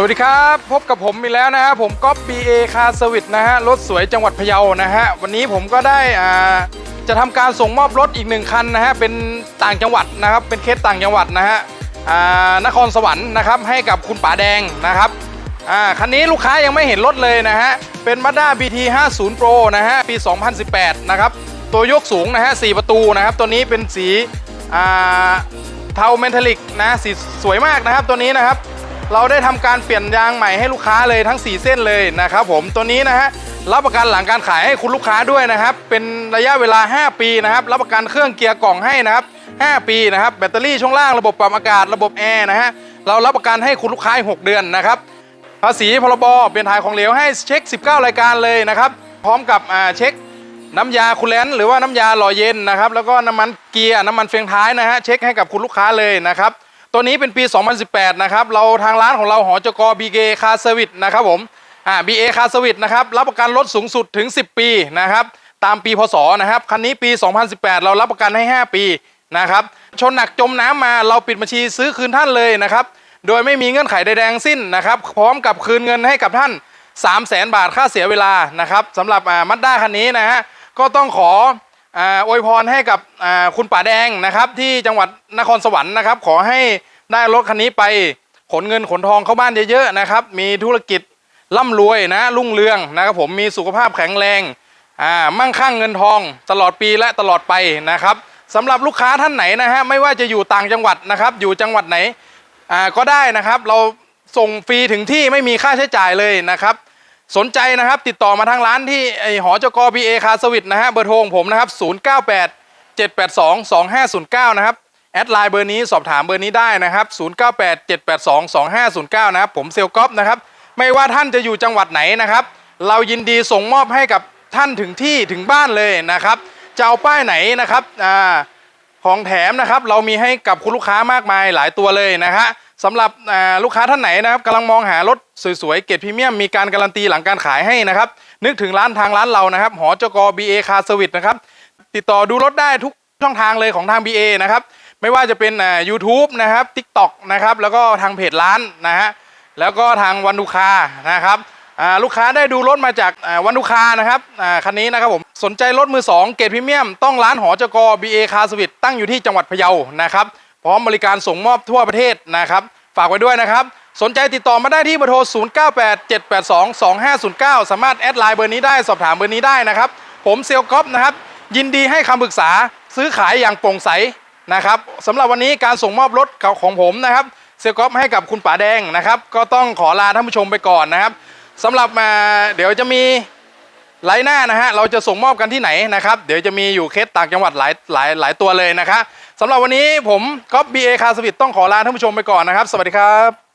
สวัสดีครับ พบกับผมอีกแล้วนะฮะผมก๊อฟ BA คาร์สวิตนะฮะรถสวยจังหวัดพะเยานะฮะวันนี้ผมก็ได้อ่าจะทำการส่งมอบรถอีกหนึ่งคันนะฮะเป็นต่างจังหวัดนะครับเป็นเคสต่างจังหวัดนะฮะอ่านครสวรรค์นะครับให้กับคุณป๋าแดงนะครับอ่าคันนี้ลูกค้ายังไม่เห็นรถเลยนะฮะเป็น Mazda BT 50 Pro นะฮะปี 2018 นะครับตัวยกสูงนะฮะ4ประตูนะครับตัวนี้เป็นสีอ่าเทาเมนทัลิกนะสีสวยมากนะครับตัวนี้นะครับ เราได้ทำการเปลี่ยนยางใหม่ให้ลูกค้าเลยทั้ง 4 เส้นเลยนะครับผมตัวนี้นะฮะรับประกันหลังการขายให้คุณลูกค้าด้วยนะครับ เป็นระยะเวลา 5 ปีนะครับ รับประกันเครื่องเกียร์กล่องให้นะครับ 5 ปีนะครับ แบตเตอรี่ช่วงล่างระบบปรับอากาศระบบแอร์นะฮะ เรารับประกันให้คุณลูกค้าอีก6เดือนนะครับ ภาษีพรบเปลี่ยนถ่ายของเหลวให้เช็ค 19 รายการเลยนะครับ พร้อมกับเช็คน้ำยาคูลแลนต์หรือว่าน้ำยาหล่อเย็นนะครับ แล้วก็น้ำมันเกียร์น้ำมันเฟืองท้ายนะฮะ เช็คให้กับคุณลูกค้าเลยนะครับ ตัวนี้เป็นปี 2018 นะครับ เราทางร้านของเราหอจกบีเกคาเซอร์วิสนะครับผมอ่าบีเอคาเซอร์วิสนะครับ รับประกันรถสูงสุดถึง 10 ปีนะครับ ตามปีพศนะครับ คันนี้ปี 2018 เรารับประกันให้ 5 ปีนะครับ ชนหนักจมน้ำมาเราปิดบัญชีซื้อคืนท่านเลยนะครับ โดยไม่มีเงื่อนไขใดๆทั้งสิ้นนะครับ พร้อมกับคืนเงินให้กับท่าน 3 0 0แสนบาทค่าเสียเวลานะครับสำหรับมัดด้าคันนี้นะฮะ ก็ต้องขอ อ่าอวยพรให้กับคุณป่าแดงนะครับที่จังหวัดนครสวรรค์นะครับ ขอให้ได้รถคันนี้ไปขนเงินขนทองเข้าบ้านเยอะๆนะครับ มีธุรกิจร่ำรวยนะรุ่งเรืองนะครับผมมีสุขภาพแข็งแรงมั่งคั่งเงินทองตลอดปีและตลอดไปนะครับสำหรับลูกค้าท่านไหนนะฮะไม่ว่าจะอยู่ต่างจังหวัดนะครับ อยู่จังหวัดไหนก็ได้นะครับ เราส่งฟรีถึงที่ไม่มีค่าใช้จ่ายเลยนะครับ สนใจนะครับติดต่อมาทางร้านที่ไอหอจกบีเอคาสวิตนะฮะเบอร์โทรของผมนะครับ098 782 2509 นะครับ แอดไลน์เบอร์นี้สอบถามเบอร์นี้ได้นะครับ 098 782 2509 นะครับ ผมเซลก๊อฟนะครับ ไม่ว่าท่านจะอยู่จังหวัดไหนนะครับ เรายินดีส่งมอบให้กับท่านถึงที่ถึงบ้านเลยนะครับจะเอาป้ายไหนนะครับอ่าของแถมนะครับ เรามีให้กับคุณลูกค้ามากมายหลายตัวเลยนะฮะ สำหรับลูกค้าท่านไหนนะครับกำลังมองหารถสวยๆ เกรดพรีเมียมมีการการันตีหลังการขายให้นะครับ นึกถึงร้านทางร้านเรานะครับ หอจก BA คาสวิตนะครับ ติดต่อดูรถได้ทุกช่องทางเลยของทาง BA นะครับ ไม่ว่าจะเป็นอ่า YouTube นะครับ TikTok นะครับ แล้วก็ทางเพจร้านนะฮะแล้วก็ทางวันดูคานะครับลูกค้าได้ดูรถมาจากวันดูคานะครับคันนี้นะครับผมสนใจรถมือ 2 เกรดพรีเมียม ต้องร้านหอจก BA คาสวิตตั้งอยู่ที่จังหวัดพะเยานะครับ พร้อมบริการส่งมอบทั่วประเทศนะครับ ฝากไว้ด้วยนะครับ สนใจติดต่อมาได้ที่เบอร์โทร 0987822509 สามารถแอดไลน์เบอร์นี้ได้สอบถามเบอร์นี้ได้นะครับ ผมเซลก๊อฟนะครับ ยินดีให้คำปรึกษาซื้อขายอย่างโปร่งใสนะครับสำหรับวันนี้การส่งมอบรถของผมนะครับ เซลก๊อฟให้กับคุณป๋าแดงนะครับ ก็ต้องขอลาท่านผู้ชมไปก่อนนะครับสำหรับมาเดี๋ยวจะมี ไลน์หน้านะฮะเราจะส่งมอบกันที่ไหนนะครับ เดี๋ยวจะมีอยู่เคสต่างจังหวัดหลายหลายหลายตัวเลยนะครับสำหรับวันนี้ผมก๊อฟบีเอคาสวิตต้องขอลาท่านผู้ชมไปก่อนนะครับ สวัสดีครับ